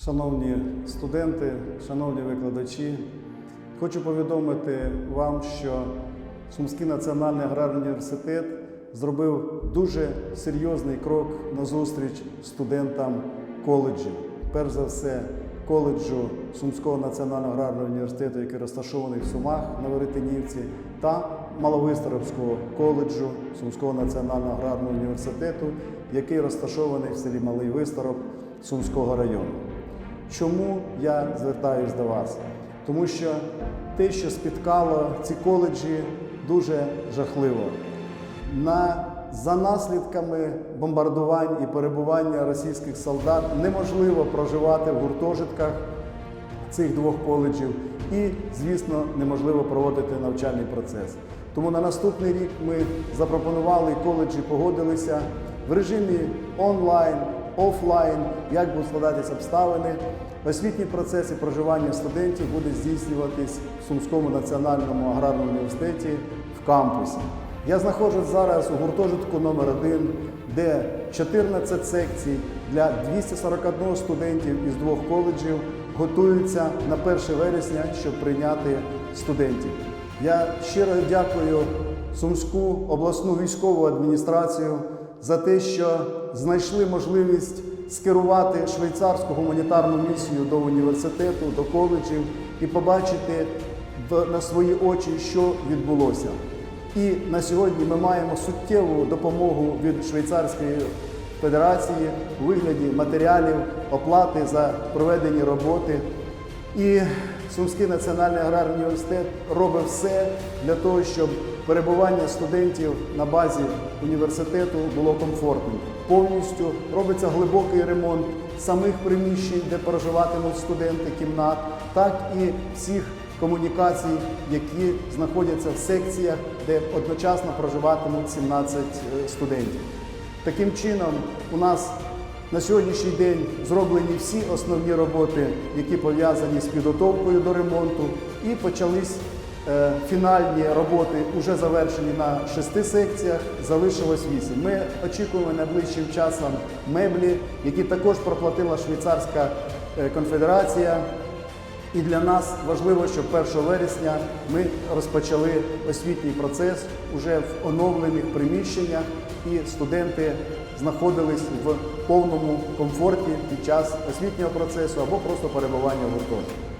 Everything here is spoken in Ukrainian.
Шановні студенти, шановні викладачі, хочу повідомити вам, що Сумський національний аграрний університет зробив дуже серйозний крок назустріч студентам коледжів. Перш за все, коледжу Сумського національного аграрного університету, який розташований в Сумах на Веретенівці, та Маловисторовського коледжу Сумського національного аграрного університету, який розташований в селі Малий Висторок Сумського району. Чому я звертаюсь до вас? Тому що те, що спіткало ці коледжі, дуже жахливо. На, за наслідками бомбардувань і перебування російських солдат неможливо проживати в гуртожитках цих двох коледжів і, звісно, неможливо проводити навчальний процес. Тому на наступний рік ми запропонували коледжі погодилися в режимі онлайн, офлайн, як будуть складатися обставини. Освітній процес і проживання студентів буде здійснюватись в Сумському національному аграрному університеті в кампусі. Я знаходжусь зараз у гуртожитку номер 1 де 14 секцій для 241 студентів із двох коледжів готуються на 1 вересня, щоб прийняти студентів. Я щиро дякую Сумську обласну військову адміністрацію за те, що знайшли можливість скерувати швейцарську гуманітарну місію до університету, до коледжів і побачити на свої очі, що відбулося. І на сьогодні ми маємо суттєву допомогу від Швейцарської Федерації у вигляді матеріалів, оплати за проведені роботи. І Сумський національний аграрний університет робить все для того, щоб перебування студентів на базі університету було комфортним. Повністю робиться глибокий ремонт самих приміщень, де проживатимуть студенти, кімнат, так і всіх комунікацій, які знаходяться в секціях, де одночасно проживатимуть 17 е, студентів. Таким чином, у нас на сьогоднішній день зроблені всі основні роботи, які пов'язані з підготовкою до ремонту, і почались фінальні роботи, вже завершені на шести секціях, залишилось вісім. Ми очікуємо найближчим часом меблі, які також проплатила Швейцарська е, конфедерація. І для нас важливо, щоб 1 вересня ми розпочали освітній процес уже в оновлених приміщеннях, і студенти знаходились в повному комфорті під час освітнього процесу або просто перебування в гуртожитку.